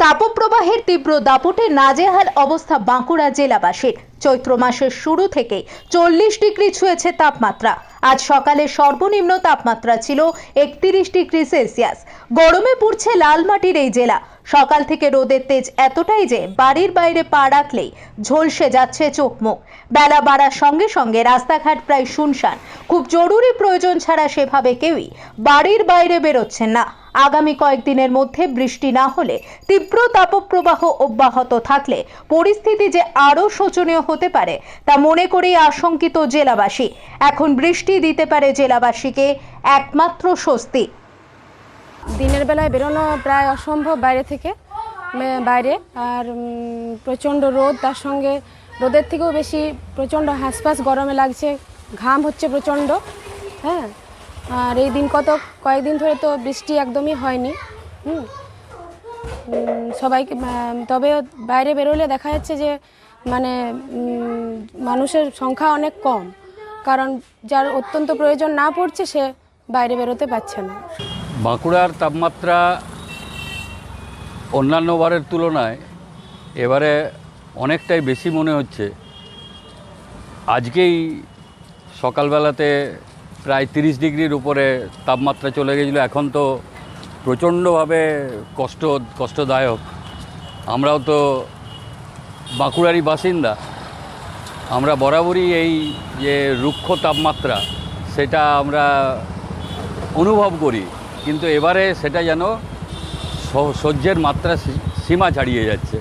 তাপপ্রবাহের তীব্র দাপটে নাজেহাল অবস্থা বাঁকুড়া জেলাবাসীর। চৈত্র মাসের শুরু থেকে চল্লিশ ডিগ্রি ছুঁয়েছে তাপমাত্রা। আজ সকালে সর্বনিম্ন তাপমাত্রা ছিল একত্রিশ ডিগ্রি সেলসিয়াস। গরমে পুড়ছে লালমাটির এই জেলা। সকাল থেকে রোদের তেজ এতটাই যে বাড়ির বাইরে পা রাখলেই ঝলসে যাচ্ছে চোখ মুখ বেলা বাড়ার সঙ্গে সঙ্গে রাস্তাঘাট প্রায় শুনশান। খুব জরুরি প্রয়োজন ছাড়া সেভাবে কেউই বাড়ির বাইরে বেরোচ্ছেন না। আগামী কয়েকদিনের মধ্যে বৃষ্টি না হলে তীব্র তাপপ্রবাহ অব্যাহত থাকলে পরিস্থিতি যে আরও শোচনীয় হতে পারে তা মনে করেই আশঙ্কিত জেলাবাসী। এখন বৃষ্টি দিতে পারে জেলাবাসীকে একমাত্র স্বস্তি। দিনের বেলায় বেরোনো প্রায় অসম্ভব বাইরে থেকে বাইরে। আর প্রচণ্ড রোদ, তার সঙ্গে রোদের থেকেও বেশি প্রচণ্ড হাঁসফাঁস গরমে লাগছে, ঘাম হচ্ছে প্রচণ্ড হ্যাঁ? আর এই দিন কত, কয়েকদিন ধরে তো বৃষ্টি একদমই হয়নি, হুম? সবাইকে তবে বাইরে বেরোলে দেখা যাচ্ছে যে মানে মানুষের সংখ্যা অনেক কম, কারণ যার অত্যন্ত প্রয়োজন না পড়ছে সে বাইরে বেরোতে পারছে না। বাঁকুড়ার তাপমাত্রা অন্যান্য বারের তুলনায় এবারে অনেকটাই বেশি মনে হচ্ছে। আজকেই সকালবেলাতে প্রায় তিরিশ ডিগ্রির উপরে তাপমাত্রা চলে গেছিল। এখন তো প্রচণ্ডভাবে কষ্ট, কষ্টদায়ক। আমরাও তো বাঁকুড়ারই বাসিন্দা। আমরা বরাবরই এই যে রুক্ষ তাপমাত্রা, সেটা আমরা অনুভব করি। কিন্তু এবারে সেটা যেন সহ্যের মাত্রা সীমা ছাড়িয়ে যাচ্ছে।